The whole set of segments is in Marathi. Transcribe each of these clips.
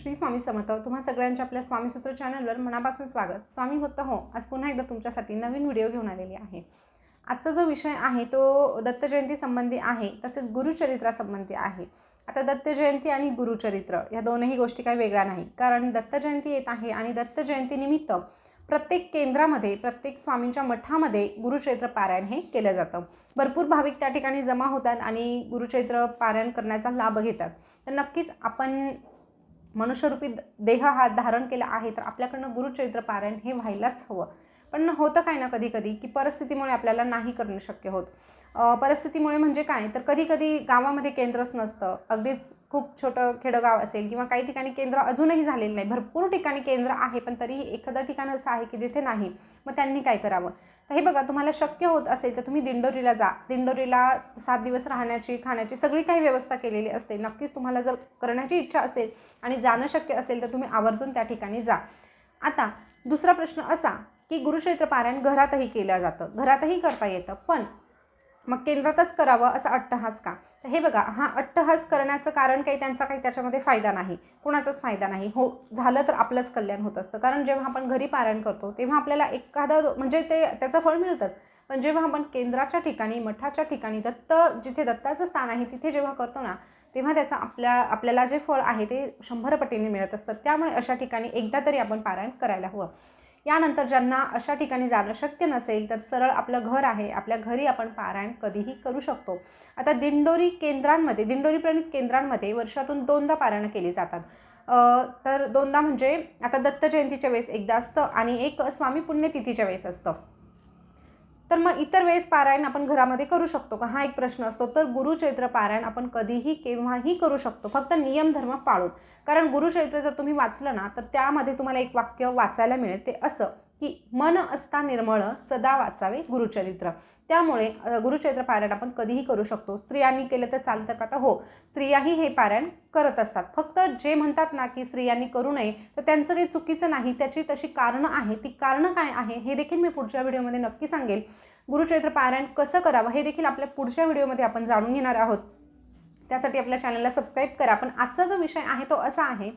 श्री स्वामी समर्थ. तुम्हा सगळ्यांच्या आपल्या स्वामीसूत्र चॅनलवर मनापासून स्वागत. स्वामी होतं हो. आज पुन्हा एकदा तुमच्यासाठी नवीन व्हिडिओ घेऊन आलेली आहे. आजचा जो विषय आहे तो दत्त जयंती संबंधी आहे तसेच गुरुचरित्रासंबंधी आहे. आता दत्त जयंती आणि गुरुचरित्र या दोनही गोष्टी काही वेगळ्या नाही कारण दत्त जयंती येत आहे आणि दत्त जयंतीनिमित्त प्रत्येक केंद्रामध्ये प्रत्येक स्वामींच्या मठामध्ये गुरुचरित्र पारायण हे केलं जातं. भरपूर भाविक त्या ठिकाणी जमा होतात आणि गुरुचरित्र पारायण करण्याचा लाभ घेतात. तर नक्कीच आपण मनुष्यरूपी देह हा धारण केला आहे तर आपल्याकडनं गुरुचरित्र पारायण हे व्हायलाच हवं. पण होतं काय ना कधी कधी की परिस्थितीमुळे आपल्याला नाही करणं शक्य होत. परिस्थितीमुळे म्हणजे काय? तर कधी कधी गावामध्ये केंद्रच नसतं. अगदीच खूप छोटं खेडंगाव असेल किंवा काही ठिकाणी केंद्र अजूनही झालेलं नाही. भरपूर ठिकाणी केंद्र आहे पण तरीही एखादं ठिकाण असं आहे की जिथे नाही मग त्यांनी काय करावं? तर हे बघा तुम्हाला शक्य होत असेल तर तुम्ही दिंडोरीला जा. दिंडोरीला सात दिवस राहण्याची खाण्याची सगळी काही व्यवस्था केलेली असते. नक्कीच तुम्हाला जर करण्याची इच्छा असेल आणि जाणं शक्य असेल तर तुम्ही आवर्जून त्या ठिकाणी जा. आता दुसरा प्रश्न असा की गुरुक्षेत्र पारायण घरातही केलं जातं. घरातही करता येतं. पण मग केंद्रातच करावं असा अट्टहास का? तर हे बघा हा अट्टहास करण्याचं कारण काही त्यांचा काही त्याच्यामध्ये फायदा नाही. कुणाचाच फायदा नाही. हो झालं तर आपलंच कल्याण होत असतं. कारण जेव्हा आपण घरी पारायण करतो तेव्हा आपल्याला एखादं म्हणजे ते त्याचं फळ मिळतंच. पण जेव्हा आपण केंद्राच्या ठिकाणी मठाच्या ठिकाणी दत्त जिथे दत्ताचं स्थान आहे तिथे जेव्हा करतो ना तेव्हा त्याचं आपल्या आपल्याला जे फळ आहे ते शंभर पटीने मिळत असतं त्यामुळे अशा ठिकाणी एकदा तरी आपण पारायण करायला हवं. यानंतर ज्यांना अशा ठिकाणी जाणं शक्य नसेल तर सरळ आपलं घर आहे. आपल्या घरी आपण पारायण कधीही करू शकतो. आता दिंडोरी केंद्रांमध्ये दिंडोरी प्रणित केंद्रांमध्ये वर्षातून दोनदा पारायणं केली जातात. तर दोनदा म्हणजे आता दत्त जयंतीच्या वेळेस एकदा असतं आणि एक स्वामी पुण्यतिथीच्या वेळेस असतं. तर मग इतर वेळेस पारायण आपण घरामध्ये करू शकतो का? हा एक प्रश्न असतो. तर गुरुचैत्र पारायण आपण कधीही केव्हाही करू शकतो. फक्त नियम धर्म पाळून. कारण गुरुचैत्र जर तुम्ही वाचलं ना तर त्यामध्ये तुम्हाला एक वाक्य वाचायला मिळेल. ते असं की मन असता निर्मळ सदा वाचावे गुरुचरित्र. त्यामुळे गुरुचैत्र पारायण आपण कधीही करू शकतो. स्त्रियांनी केलं तर चालतं का? तर हो स्त्रियाही हे पारायण करत असतात. फक्त जे म्हणतात ना की स्त्रियांनी करू नये तर त्यांचं काही चुकीचं नाही. त्याची तशी कारणं आहे ती कारणं काय आहे हे देखील मी पुढच्या व्हिडिओमध्ये नक्की सांगेल. गुरुचैत्र पारायण कसं करावं हे देखील आपल्या पुढच्या व्हिडिओमध्ये आपण जाणून घेणार आहोत. त्यासाठी आपल्या चॅनलला सबस्क्राईब करा. पण आजचा जो विषय आहे तो असा आहे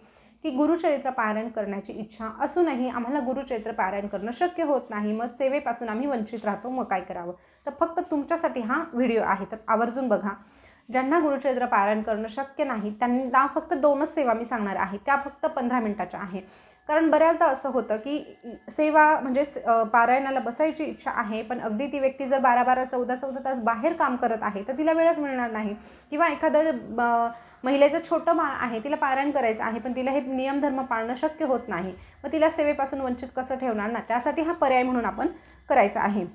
की गुरुचरित्र पारायण करण्याची इच्छा असूनही आम्हाला गुरुचरित्र पारायण करणं शक्य होत नाही. मग सेवेपासून आम्ही वंचित राहतो. मग काय करावं? तर फक्त तुमच्यासाठी हा व्हिडिओ आहे. तर आवर्जून बघा. ज्यांना गुरुचरित्र पारायण करणं शक्य नाही त्यांना फक्त दोनच सेवा मी सांगणार आहे. त्या फक्त पंधरा मिनिटाच्या आहे. कारण बऱ्याचदा असं होतं की सेवा म्हणजे पारायणाला बसायची इच्छा आहे पण अगदी ती व्यक्ती जर बारा बारा चौदा चौदा तास बाहेर काम करत आहे तर तिला वेळच मिळणार नाही. किंवा एखादं महिलेचं छोटं बाळ आहे तिला पारायण करायचं आहे पण तिला हे नियमधर्म पाळणं शक्य होत नाही मग तिला सेवेपासून वंचित कसं ठेवणार ना? त्यासाठी हा पर्याय म्हणून आपण करायचा आहे.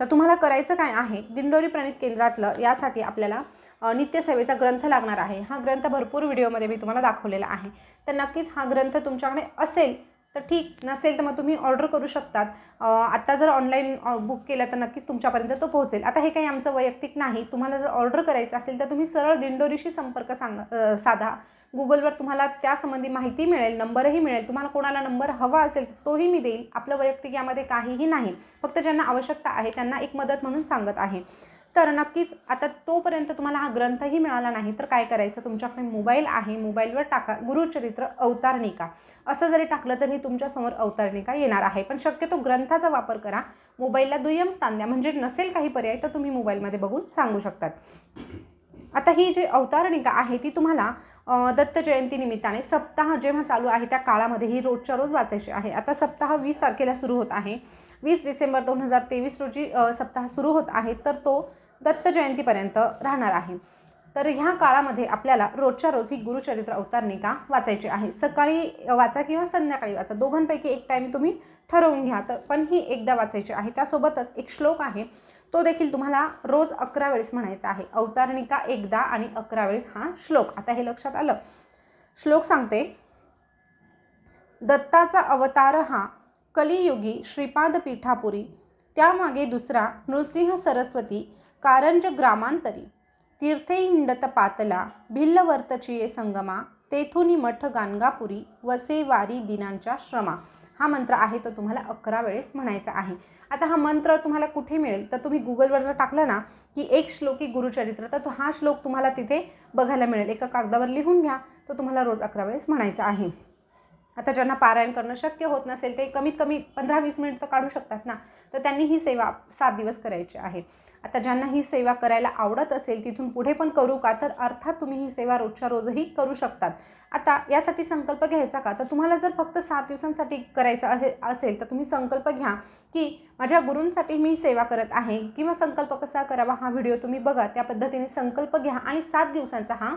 तर तुम्हाला करायचं काय आहे? दिंडोरी प्रणित केंद्रातलं यासाठी आपल्याला नित्यसेवेचा ग्रंथ लागणार आहे. हा ग्रंथ भरपूर व्हिडिओमध्ये मी तुम्हाला दाखवलेला आहे. तर नक्कीच हा ग्रंथ तुमच्याकडे असेल तर ठीक. नसेल तर मग तुम्ही ऑर्डर करू शकतात. आत्ता जर ऑनलाईन बुक केलं तर नक्कीच तुमच्यापर्यंत तो पोहोचेल. आता हे काही आमचं वैयक्तिक नाही. तुम्हाला जर ऑर्डर करायचं असेल तर तुम्ही सरळ दिंडोरीशी संपर्क सांगा साधा. गुगलवर तुम्हाला त्यासंबंधी माहिती मिळेल नंबरही मिळेल. तुम्हाला कोणाला नंबर हवा असेल तोही मी देईल. आपलं वैयक्तिक यामध्ये काहीही नाही. फक्त ज्यांना आवश्यकता आहे त्यांना एक मदत म्हणून सांगत आहे. तर नक्कीच आता तोपर्यंत तुम्हाला हा ग्रंथही मिळाला नाही तर काय करायचं? तुमच्याकडे मोबाईल आहे मोबाईलवर टाका गुरुचरित्र अवतारणिका असं जरी टाकलं तरी तुमच्यासमोर अवतारणिका येणार आहे. पण शक्यतो ग्रंथाचा वापर करा. मोबाईलला दुय्यम स्थान द्या. म्हणजे नसेल काही पर्याय तर तुम्ही मोबाईलमध्ये बघून सांगू शकतात. आता ही जी अवतारणिका आहे ती तुम्हाला दत्त जयंतीनिमित्ताने सप्ताह जेव्हा चालू आहे त्या काळामध्ये ही रोजच्या रोज वाचायची आहे. आता सप्ताह वीस तारखेला सुरू होत आहे. वीस डिसेंबर दोन हजार तेवीस रोजी सप्ताह सुरू होत आहे. तर तो दत्त जयंतीपर्यंत राहणार आहे. तर ह्या काळामध्ये आपल्याला रोजच्या रोज ही गुरुचरित्र अवतारणिका वाचायची आहे? सकाळी वाचा किंवा संध्याकाळी वाचा. दोघांपैकी एक टाईम तुम्ही ठरवून घ्या. तर पण ही एकदा वाचायची आहे. त्यासोबतच एक श्लोक आहे. तो देखील तुम्हाला रोज अकरा वेळेस म्हणायचा आहे. अवतारणिका एकदा आणि अकरा वेळेस हा श्लोक. आता हे लक्षात आलं. श्लोक सांगते. दत्ताचा अवतार हा कलियुगी श्रीपाद पीठापुरी त्यामागे दुसरा नृसिंह सरस्वती कारंज ग्रामांतरी. तीर्थे हिंडत पातला भिल्लवर्तचिये संगमा तेथुनी मठ गाणगापुरी वसे वारी दिनांच्या श्रमा. हा मंत्र आहे तो तुम्हाला अकरा वेळेस म्हणायचा आहे. आता हा मंत्र तुम्हाला कुठे मिळेल? तर तुम्ही गुगलवर जर टाकलं ना की एक श्लोकी गुरुचरित्र तर तो हा श्लोक तुम्हाला तिथे बघायला मिळेल. एका कागदावर लिहून घ्या. तो तुम्हाला रोज अकरा वेळेस म्हणायचा आहे. आता ज्यांना पारायण करणं शक्य होत नसेल ते कमीत कमी पंधरा वीस मिनिट तर काढू शकतात ना. तर त्यांनी ही सेवा सात दिवस करायची आहे. आता ज्यांना ही सेवा करायला आवडत असेल तिथून पुढे पण करू का? तर अर्थात तुम्ही ही सेवा रोजच्या रोजही करू शकतात. आता यासाठी संकल्प घ्यायचा का? तर तुम्हाला जर फक्त सात दिवसांसाठी करायचं असे असेल तर तुम्ही संकल्प घ्या की माझ्या गुरूंसाठी मी सेवा करत आहे किंवा संकल्प कसा करावा हा व्हिडिओ तुम्ही बघा. त्या पद्धतीने संकल्प घ्या आणि सात दिवसांचा हा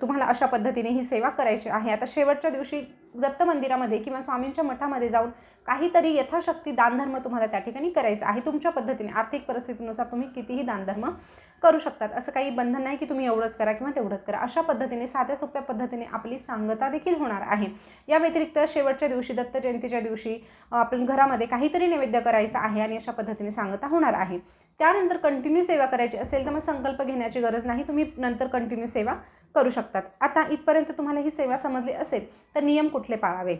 तुम्हाला अशा पद्धतीने ही सेवा करायची आहे. आता शेवटच्या दिवशी दत्त मंदिरामध्ये किंवा स्वामींच्या मठामध्ये जाऊन काहीतरी यथाशक्ती दानधर्म तुम्हाला त्या ठिकाणी करायचा आहे. तुमच्या पद्धतीने आर्थिक परिस्थितीनुसार तुम्ही कितीही दानधर्म करू शकतात. असं काही बंधन नाही की तुम्ही एवढंच करा किंवा तेवढंच करा. अशा पद्धतीने साध्या सोप्या पद्धतीने आपली सांगता देखील होणार आहे. या व्यतिरिक्त शेवटच्या दिवशी दत्त जयंतीच्या दिवशी आपण घरामध्ये काहीतरी नैवेद्य करायचं आहे आणि अशा पद्धतीने सांगता होणार आहे. त्यानंतर कंटिन्यू सेवा करायची असेल तर मग संकल्प घेण्याची गरज नाही. तुम्ही नंतर कंटिन्यू सेवा करू शकतात. आता इथपर्यंत तुम्हाला ही सेवा समजली असेल तर नियम कुठले पाळावे?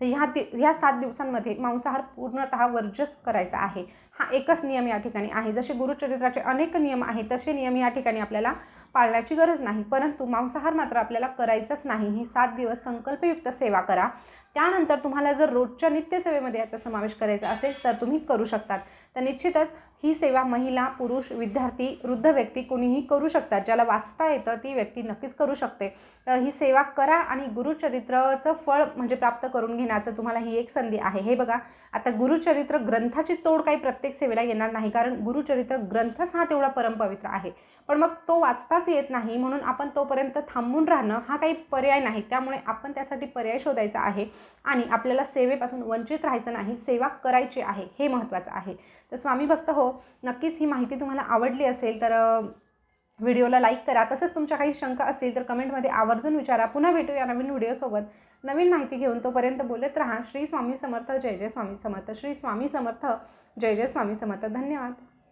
तर ह्या दि ह्या सात दिवसांमध्ये मांसाहार पूर्णतः वर्जच करायचा आहे. हा एकच नियम या ठिकाणी आहे. जसे गुरुचरित्राचे अनेक नियम आहेत तसे नियम या ठिकाणी आपल्याला पाळण्याची गरज नाही. परंतु मांसाहार मात्र आपल्याला करायचाच नाही. ही सात दिवस संकल्पयुक्त सेवा करा. त्यानंतर तुम्हाला जर रोजच्या नित्यसेवेमध्ये याचा समावेश करायचा असेल तर तुम्ही करू शकतात. तर निश्चितच ही सेवा महिला पुरुष विद्यार्थी वृद्ध व्यक्ती कोणीही करू शकतात. ज्याला वाचता येतं ती व्यक्ती नक्कीच करू शकते. तर ही सेवा करा आणि गुरुचरित्राचं फळ म्हणजे प्राप्त करून घेण्याचं तुम्हाला ही एक संधी आहे. हे बघा आता गुरुचरित्र ग्रंथाची तोड काही प्रत्येक सेवेला येणार नाही कारण गुरुचरित्र ग्रंथच हा तेवढा परमपवित्र आहे. पण मग तो वाचताच येत नाही म्हणून आपण तोपर्यंत थांबून राहणं हा काही पर्याय नाही. त्यामुळे आपण त्यासाठी पर्याय शोधायचा आहे आणि आपल्याला सेवेपासून वंचित राहायचं नाही सेवा करायची आहे हे महत्त्वाचं आहे. तर स्वामी भक्त हो नक्कीच ही माहिती तुम्हाला आवडली असेल तर व्हिडिओला लाईक करा. तसंच तुमच्या काही शंका असतील तर कमेंटमध्ये आवर्जून विचारा. पुन्हा भेटू या नवीन व्हिडिओसोबत. नवीन माहिती घेऊन तोपर्यंत बोलत राहा. श्री स्वामी समर्थ. जय जय स्वामी समर्थ. श्री स्वामी समर्थ. जय जय स्वामी समर्थ. धन्यवाद.